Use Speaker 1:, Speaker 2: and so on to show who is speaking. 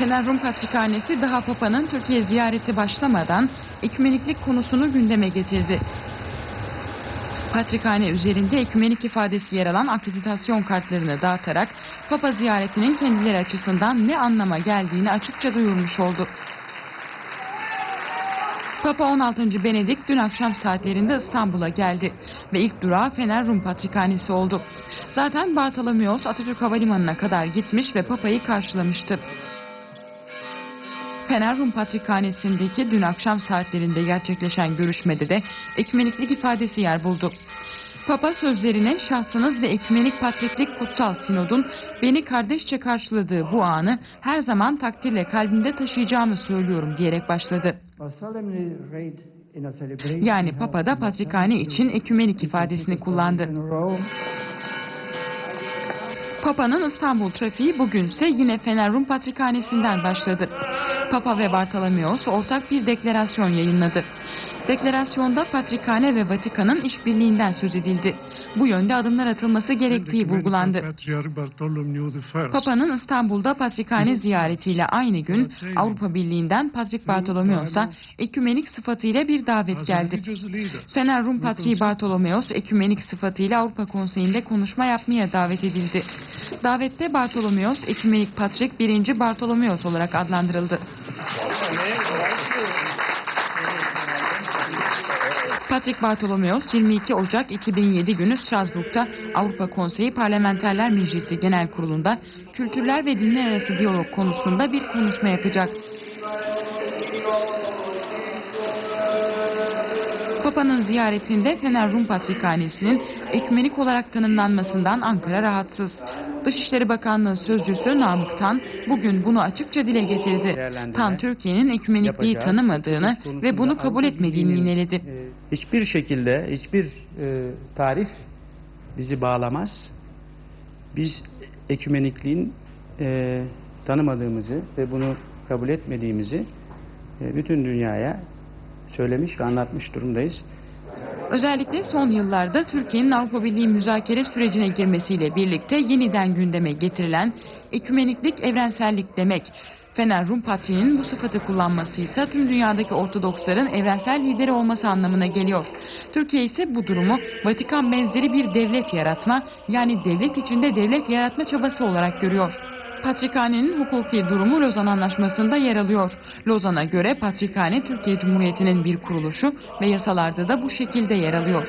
Speaker 1: Fener Rum Patrikhanesi daha Papa'nın Türkiye ziyareti başlamadan ekümeniklik konusunu gündeme getirdi. Patrikhane üzerinde ekümenik ifadesi yer alan akreditasyon kartlarını dağıtarak Papa ziyaretinin kendileri açısından ne anlama geldiğini açıkça duyurmuş oldu. Papa 16. Benedik dün akşam saatlerinde İstanbul'a geldi ve ilk durağı Fener Rum Patrikhanesi oldu. Zaten Bartolomeos Atatürk Havalimanı'na kadar gitmiş ve Papa'yı karşılamıştı. Fener Rum Patrikhanesi'ndeki dün akşam saatlerinde gerçekleşen görüşmede de ekümeniklik ifadesi yer buldu. Papa sözlerine şahsınız ve ekümenik patriklik kutsal sinodun beni kardeşçe karşıladığı bu anı her zaman takdirle kalbimde taşıyacağımı söylüyorum diyerek başladı. Yani Papa da Patrikhane için ekümenik ifadesini kullandı. Papa'nın İstanbul trafiği bugünse yine Fener Rum Patrikhanesi'nden başladı. Papa ve Bartolomeos ortak bir deklarasyon yayınladı. Deklarasyonda Patrikhane ve Vatikan'ın işbirliğinden söz edildi. Bu yönde adımlar atılması gerektiği vurgulandı. Papa'nın İstanbul'da Patrikhane ziyaretiyle aynı gün Avrupa Birliği'nden Patrik Bartolomeos'a ekümenik sıfatıyla bir davet geldi. Fener Rum Patriği Bartolomeos ekümenik sıfatıyla Avrupa Konseyi'nde konuşma yapmaya davet edildi. Davette Bartolomeos ekümenik Patrik 1. Bartolomeos olarak adlandırıldı. Patrick Bartolomeos 22 Ocak 2007 günü Strasbourg'da Avrupa Konseyi Parlamenterler Meclisi Genel Kurulu'nda kültürler ve dinler arası diyalog konusunda bir konuşma yapacak. Papa'nın ziyaretinde Fener Rum Patrikhanesi'nin ekümenik olarak tanımlanmasından Ankara rahatsız. Dışişleri Bakanlığı Sözcüsü Namık Tan bugün bunu açıkça dile getirdi. Tan Türkiye'nin ekümenikliği tanımadığını ve bunu kabul etmediğini yineledi.
Speaker 2: Ee, Hiçbir şekilde hiçbir e, tarif bizi bağlamaz. Biz ekümenikliğin e, tanımadığımızı ve bunu kabul etmediğimizi e, bütün dünyaya söylemiş ve anlatmış durumdayız.
Speaker 1: Özellikle son yıllarda Türkiye'nin Avrupa Birliği müzakere sürecine girmesiyle birlikte yeniden gündeme getirilen ekümeniklik evrensellik demek. Fener Rum Patriği'nin bu sıfatı kullanması ise tüm dünyadaki Ortodoksların evrensel lideri olması anlamına geliyor. Türkiye ise bu durumu Vatikan benzeri bir devlet yaratma yani devlet içinde devlet yaratma çabası olarak görüyor. Patrikhane'nin hukuki durumu Lozan Anlaşması'nda yer alıyor. Lozan'a göre Patrikhane Türkiye Cumhuriyeti'nin bir kuruluşu ve yasalarda da bu şekilde yer alıyor.